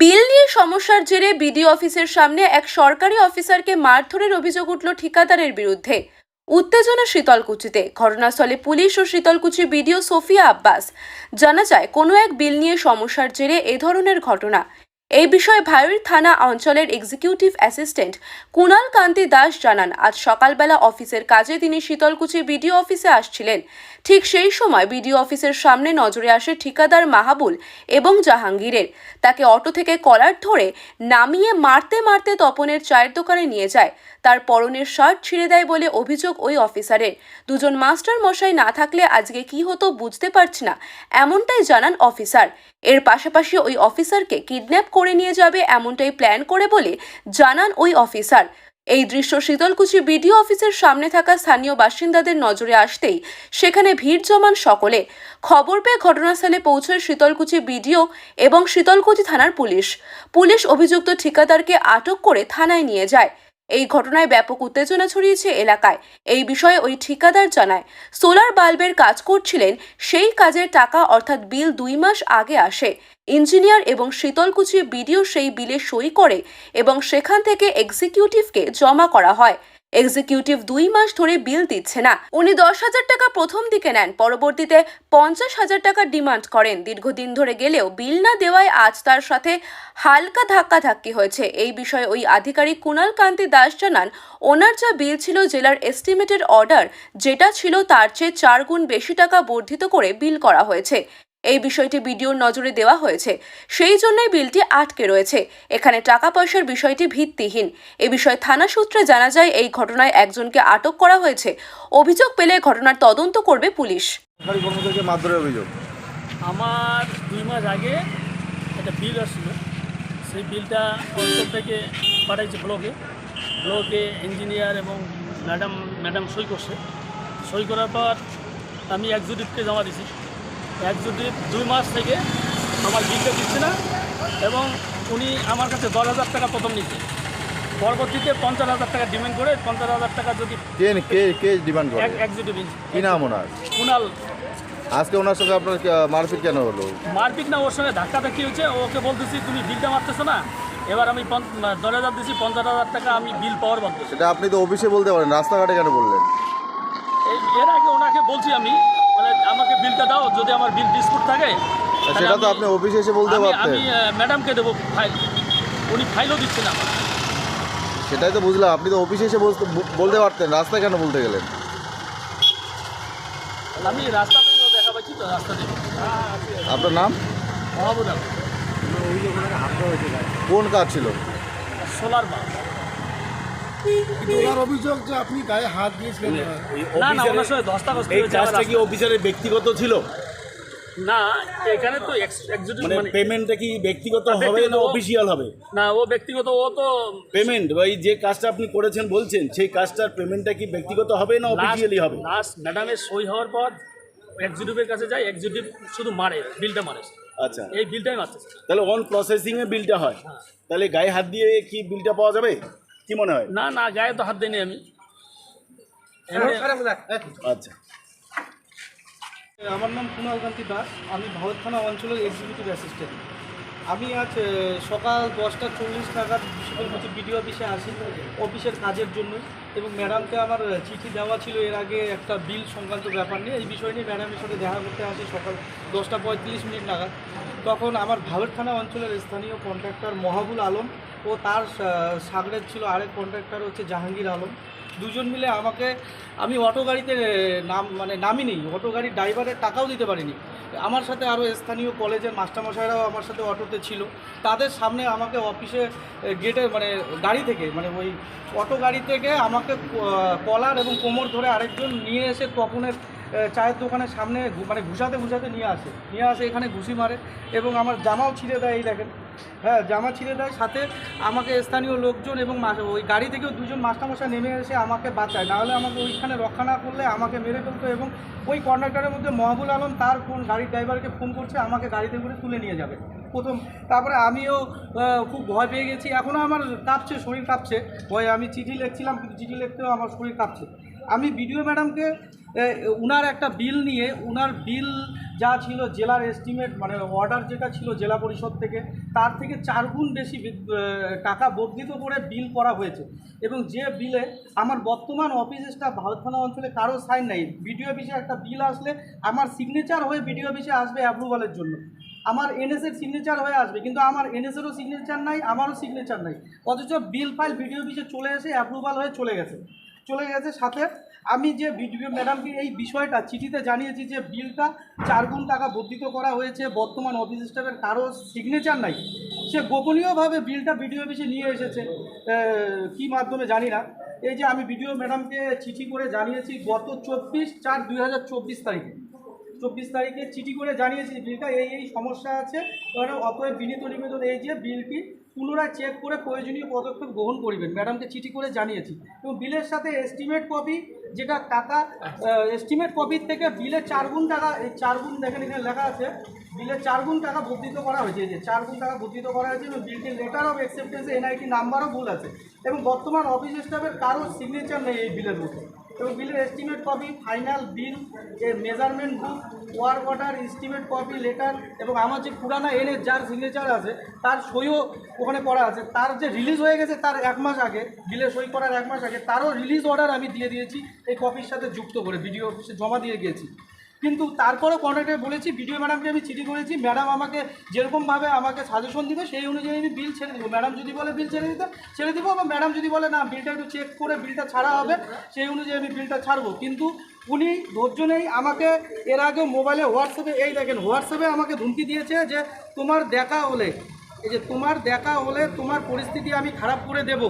বিল নিয়ে সমস্যার জেরে বিডিও অফিসের সামনে এক সরকারি অফিসারকে মারধরের অভিযোগ উঠল ঠিকাদারের বিরুদ্ধে। উত্তেজনা শীতলকুচিতে। ঘটনাস্থলে পুলিশ ও শীতলকুচি বিডিও সোফিয়া আব্বাস। জানা যায়, কোনো এক বিল নিয়ে সমস্যার জেরে এ ধরনের ঘটনা। এই বিষয়ে ভায়ুর থানা অঞ্চলের এক্সিকিউটিভ অ্যাসিস্ট্যান্ট কুণাল কান্তি দাস জানান, আজ সকালবেলা অফিসের কাজে তিনি শীতলকুচি বিডিও অফিসে আসছিলেন। ঠিক সেই সময় বিডিও অফিসের সামনে নজরে আসে ঠিকাদার মাহাবুল এবং জাহাঙ্গীরের। তাকে অটো থেকে কলার ধরে নামিয়ে মারতে মারতে তপনের চায়ের দোকানে নিয়ে যায়। তার পরনের শার্ট ছিঁড়ে দেয় বলে অভিযোগ ওই অফিসারের। দুজন মাস্টার মশাই না থাকলে আজকে কি হতো বুঝতে পারছি না, এমনটাই জানান অফিসার। এর পাশাপাশি ওই অফিসারকে কিডন্যাপ করে নিয়ে যাবে এমনটাই প্ল্যান করে বলে জানান ওই অফিসার। এই দৃশ্য শীতলকুচি বিডিও অফিসের সামনে থাকা স্থানীয় বাসিন্দাদের নজরে আসতেই সেখানে ভিড় জমান সকলে। খবর পেয়ে ঘটনাস্থলে পৌঁছয় শীতলকুচি বিডিও এবং শীতলকুচি থানার পুলিশ। পুলিশ অভিযুক্ত ঠিকাদারকে আটক করে থানায় নিয়ে যায়। এই ঘটনায় ব্যাপক উত্তেজনা ছড়িয়েছে এলাকায়। এই বিষয়ে ওই ঠিকাদার জানায়, সোলার বাল্বের কাজ করছিলেন, সেই কাজের টাকা অর্থাৎ বিল দুই মাস আগে আসে। ইঞ্জিনিয়ার এবং শীতলকুচি বিডিও সেই বিলে সই করে এবং সেখান থেকে এক্সিকিউটিভকে জমা করা হয়। এক্সিকিউটিভ দুই মাস ধরে বিল দিচ্ছে না। উনি দশ হাজার টাকা প্রথম দিকে নেন, পরবর্তীতে পঞ্চাশ হাজার টাকা ডিমান্ড করেন। দীর্ঘদিন ধরে গেলেও বিল না দেওয়ায় আজ তার সাথে হালকা ধাক্কাধাক্কি হয়েছে। এই বিষয়ে ওই আধিকারিক কুণাল কান্তি দাস জানান, ওনার যা বিল ছিল জেলার এস্টিমেটেড অর্ডার, যেটা ছিল তার চেয়ে চার গুণ বেশি টাকা বর্ধিত করে বিল করা হয়েছে। এই বিষয়টি বিডিওর নজরে দেওয়া হয়েছে। সেই জন্যই বিলটি আটকে রয়েছে। এখানে টাকা পয়সার বিষয়টি ভিত্তিহীন। এ বিষয়ে থানা সূত্রে জানা যায় এই ঘটনায় একজনকে আটক করা হয়েছে। অভিযোগ পেলে ঘটনার তদন্ত করবে পুলিশ। আমার দুই মাস আগে একটা বিল আসছিল। সেই বিলটা অঞ্চল থেকে পাঠাইছে ব্লকে। ব্লকে ইঞ্জিনিয়ার এবং ম্যাডাম ম্যাডাম সই করছে। সই করার পর আমি একজুটিভকে জমা দিছি একজুটিভ দুই মাস থেকে আমার বিলটা দিচ্ছে না এবং উনি আমার কাছে দশ হাজার টাকা প্রথম নিচ্ছে। পরবর্তীতে পঞ্চাশ হাজার টাকা ডিমান্ড করে পঞ্চাশ হাজার টাকা যদি কে কে কে ডিমান্ড করে? এক কি নাম ওনার? কুনাল। আজকে ওনার সঙ্গে আপনার মারপিট কেন হলো? মারপিট না ওর সঙ্গে ধাক্কা ধাক্কি হয়েছে। ওকে বলতেছি তুমি বিলটা মারতেছো না? এবার আমি দশ হাজার দিছি পঞ্চাশ হাজার টাকা আমি বিল পাওয়ার বাধ্য সেটা আপনি তো অফিসে বলতে পারেন রাস্তাঘাটে কেন বললেন? এই এর আগে ওনাকে বলছি আমি আমাকে বিলটা দাও যদি আমার বিল ডিসপুট থাকে সেটা তো আপনি অফিসে এসে বলতে পারতেন। আমি ম্যাডামকে দেবো ফাইল উনি ফাইলও দিচ্ছে না আমার। সেটাই তো বুঝলাম আপনি তো অফিসে এসে বলতে- বলতে পারতেন রাস্তায় কেন বলতে গেলেন? আমি রাস্তাতেই দেখা পাচ্ছি তো রাস্তাতে আপনার নাম? মহাবুদা কোন কাজ ছিল? সোলার বা কিন্তু ওনার অভিযোগ যে আপনি গায়ে হাত দিয়েছিলেন না না ওনার সঙ্গে দশটা এই কাজটা কি অফিসারের ব্যক্তিগত ছিল? না এখানে তো মানে মানে পেমেন্টটা কি ব্যক্তিগত হবে না অফিসিয়াল হবে? না ও ব্যক্তিগত ও তো পেমেন্ট ওই যে কাজটা আপনি করেছেন বলছেন সেই কাজটার পেমেন্টটা কি ব্যক্তিগত হবে না অফিসিয়ালি হবে? লাস্ট ম্যাডামের সই হওয়ার পর এক্সিকিউটিভের কাছে যায় এক্সিকিউটিভ শুধু মারে বিলটা মারে। আচ্ছা। এই বিলটাই তাহলে অন প্রসেসিং এ বিলটা হয়। তাহলে গায়ে হাত দিয়ে কি বিলটা পাওয়া যাবে? কি মনে হয়? না না গায়ে তো হাত দিইনি আমি। আচ্ছা। আমার নাম কুণাল কান্তি দাস। আমি ভারত থানা অঞ্চলের এক্সিকিউটিভ অ্যাসিস্ট্যান্ট আমি আজ সকাল দশটা চল্লিশ নাগাদ বিশ্বকর্মী বিডিও অফিসে আসি। অফিসের কাজের জন্য এবং ম্যাডামকে আমার চিঠি দেওয়া ছিল এর আগে একটা বিল সংক্রান্ত ব্যাপার নিয়ে। এই বিষয় নিয়ে ম্যাডামের সাথে দেখা করতে আসি সকাল দশটা পঁয়ত্রিশ মিনিট নাগাদ। তখন আমার ভারত থানা অঞ্চলের স্থানীয় কন্ট্রাক্টর মহাবুল আলম ও তার সাগরের ছিল আরেক কন্ট্রাক্টর হচ্ছে জাহাঙ্গীর আলম। দুজন মিলে আমাকে, আমি অটো গাড়িতে নাম মানে নামিনি অটো গাড়ির ড্রাইভারের টাকাও দিতে পারিনি। আমার সাথে আরও স্থানীয় কলেজের মাস্টারমশাইরাও আমার সাথে অটোতে ছিল। তাদের সামনে আমাকে অফিসে গেটে মানে গাড়ি থেকে মানে ওই অটো গাড়ি থেকে আমাকে কলার এবং কোমর ধরে আরেকজন নিয়ে এসে তপনের চায়ের দোকানের সামনে মানে ঘুষাতে ঘুষাতে নিয়ে আসে। নিয়ে আসে, এখানে ঘুষি মারে এবং আমার জামাও ছিঁড়ে দেয়, এই দেখেন। হ্যাঁ জামা ছিঁড়ে দেয়। সাথে আমাকে স্থানীয় লোকজন এবং ওই গাড়ি থেকেও দুজন মাস্টারমশাই নেমে এসে আমাকে বাঁচায়। নাহলে আমাকে ওইখানে রক্ষা না করলে আমাকে মেরে ফেলতো এবং ওই কন্ডাক্টারের মধ্যে মহাবুল আলম তার ফোন গাড়ির ড্রাইভারকে ফোন করছে, আমাকে গাড়িতে করে তুলে নিয়ে যাবে। প্রথম তারপরে আমিও খুব ভয় পেয়ে গেছি। এখনও আমার কাঁপছে, শরীর কাঁপছে। ভয়ে আমি চিঠি লিখছিলাম, কিন্তু চিঠি লিখতেও আমার শরীর কাঁপছে। আমি বিডিও ম্যাডামকে উনার একটা বিল নিয়ে উনার বিল যা ছিল জেলার এস্টিমেট মানে অর্ডার যেটা ছিল জেলা পরিষদ থেকে, তার থেকে চার গুণ বেশি টাকা বর্ধিত করে বিল করা হয়েছে। এবং যে বিলে আমার বর্তমান অফিস স্টাফ ভারত থানা অঞ্চলে কারও সাইন নাই। বিডিও অফিসে একটা বিল আসলে আমার সিগনেচার হয়ে বিডিও অফিসে আসবে অ্যাপ্রুভালের জন্য। আমার এনএসের সিগনেচার হয়ে আসবে, কিন্তু আমার এনএসেরও সিগনেচার নাই, আমারও সিগনেচার নাই। অথচ বিল ফাইল বিডিও অফিসে চলে এসে অ্যাপ্রুভাল হয়ে চলে গেছে। চলে গেছে সাথে। আমি যে বিডিও ম্যাডামকে এই বিষয়টা চিঠিতে জানিয়েছি যে বিলটা চার গুণ টাকা বর্ধিত করা হয়েছে, বর্তমান অফিস স্টাফের কারও সিগনেচার নাই। সে গোপনীয়ভাবে বিলটা বিডিও অফিসে নিয়ে এসেছে। কী মাধ্যমে জানি না। এই যে আমি বিডিও ম্যাডামকে চিঠি করে জানিয়েছি, গত চব্বিশ চার দুই হাজার চব্বিশ তারিখে। চব্বিশ তারিখে চিঠি করে জানিয়েছি, বিলটা এই এই সমস্যা আছে। অতএব বিনীত নিবেদন এই যে বিলটি পুনরায় চেক করে প্রয়োজনীয় পদক্ষেপ গ্রহণ করিবেন। ম্যাডামকে চিঠি করে জানিয়েছি। এবং বিলের সাথে এস্টিমেট কপি যেটা টাকা এস্টিমেট কপির থেকে বিলের চার গুণ টাকা, এই চার গুণ দেখেন এখানে লেখা আছে বিলের চার গুণ টাকা বর্ধিত করা হয়েছে যে চার গুণ টাকা বর্ধিত করা হয়েছে এবং বিলটির লেটার অফ অ্যাকসেপ্টেন্স এনআইটি নাম্বারও ভুল আছে। এবং বর্তমান অফিস স্টাফের কারোর সিগনেচার নেই এই বিলের মধ্যে। এবং বিলের এস্টিমেট কপি ফাইনাল বিল যে measurement book work order estimate copy letter এবং আমার যে পুরানা এনে যার সিগনেচার আছে, তার সইও ওখানে করা আছে। তার যে রিলিজ হয়ে গেছে তার এক মাস আগে বিলে সই করার এক মাস আগে, তারও রিলিজ অর্ডার আমি দিয়ে দিয়েছি, এই কপির সাথে যুক্ত করে বিডিও অফিসে জমা দিয়ে গিয়েছি। কিন্তু তারপরেও কন্ট্রাক্টরে বলেছি ভিডিও ম্যাডামকে আমি চিঠি করেছি ম্যাডাম আমাকে যেরকমভাবে আমাকে সাজেশন দিবে, সেই অনুযায়ী আমি বিল ছেড়ে দেবো। ম্যাডাম যদি বলে বিল ছেড়ে দিতে, ছেড়ে দেবো বা ম্যাডাম যদি বলে না বিলটা একটু চেক করে বিলটা ছাড়া হবে, সেই অনুযায়ী আমি বিলটা ছাড়বো। কিন্তু উনি ধৈর্য নেই আমাকে, এর আগে মোবাইলে হোয়াটসঅ্যাপে এই দেখেন হোয়াটসঅ্যাপে আমাকে ধুমকি দিয়েছে যে, তোমার দেখা হলে এই যে তোমার দেখা হলে তোমার পরিস্থিতি আমি খারাপ করে দেব।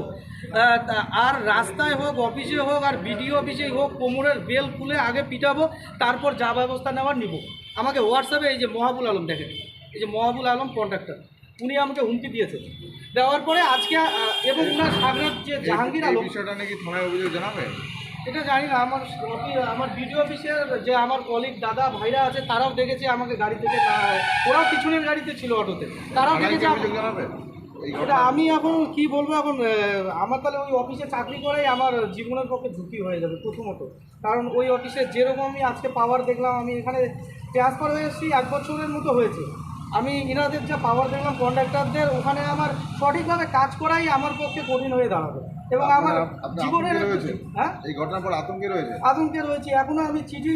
আর রাস্তায় হোক অফিসে হোক, আর বিডিও অফিসেই হোক, কোমরের বেল খুলে আগে পিটাবো, তারপর যা ব্যবস্থা নেওয়ার নিব। আমাকে হোয়াটসঅ্যাপে এই যে মহাবুল আলম দেখেন, এই যে মহাবুল আলম কন্ট্রাক্টর উনি আমাকে হুমকি দিয়েছে। দেওয়ার পরে আজকে এবং ওনার সাগরের যে জাহাঙ্গীর আলম বিষয়টা নাকি থানায় অভিযোগ জানাবে? এটা জানি না আমার আমার বিডিও অফিসের যে আমার কলিগ দাদা ভাইরা আছে তারাও দেখেছে আমাকে গাড়ি থেকে ওরাও পিছনের গাড়িতে ছিল অটোতে। তারাও দেখেছে এটা আমি এখন কি বলব এখন আমার তাহলে ওই অফিসে চাকরি করাই আমার জীবনের পক্ষে ঝুঁকি হয়ে যাবে প্রথমত। কারণ ওই অফিসে যেরকম আমি আজকে পাওয়ার দেখলাম আমি এখানে ট্রান্সফার হয়ে এসেছি এক বছরের মতো হয়েছে। আমি ইনাদের যা পাওয়ার দেখলাম কন্ট্রাক্টরদের ওখানে আমার সঠিকভাবে কাজ করাই আমার পক্ষে কঠিন হয়ে দাঁড়াবে। এবং আমার জীবনের হ্যাঁ? এই ঘটনার পর আতঙ্কে রয়েছে আতঙ্কে রয়েছে। এখনও আমি চিঠি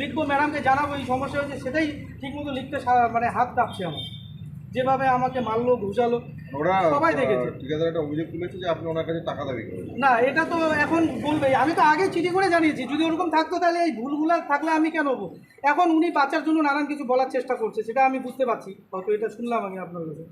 লিখব ম্যাডামকে জানাব এই সমস্যা হয়েছে সেটাই ঠিকমতো লিখতে মানে হাত কাঁপছে আমার। যেভাবে আমাকে মারলো ঘুষালো সবাই দেখেছে। আহ, ঠিকাদার একটা অভিযোগ তুলেছে যে আপনি ওনার কাছে টাকা দাবি করেন না এটা তো এখন বলবেই। আমি তো আগে চিঠি করে জানিয়েছি। যদি ওরকম থাকতো তাহলে এই ভুলগুলো থাকলে আমি কেন এখন উনি বাচ্চার জন্য নানান কিছু বলার চেষ্টা করছে, সেটা আমি বুঝতে পারছি। হয়তো এটা শুনলাম আমি আপনার কাছে।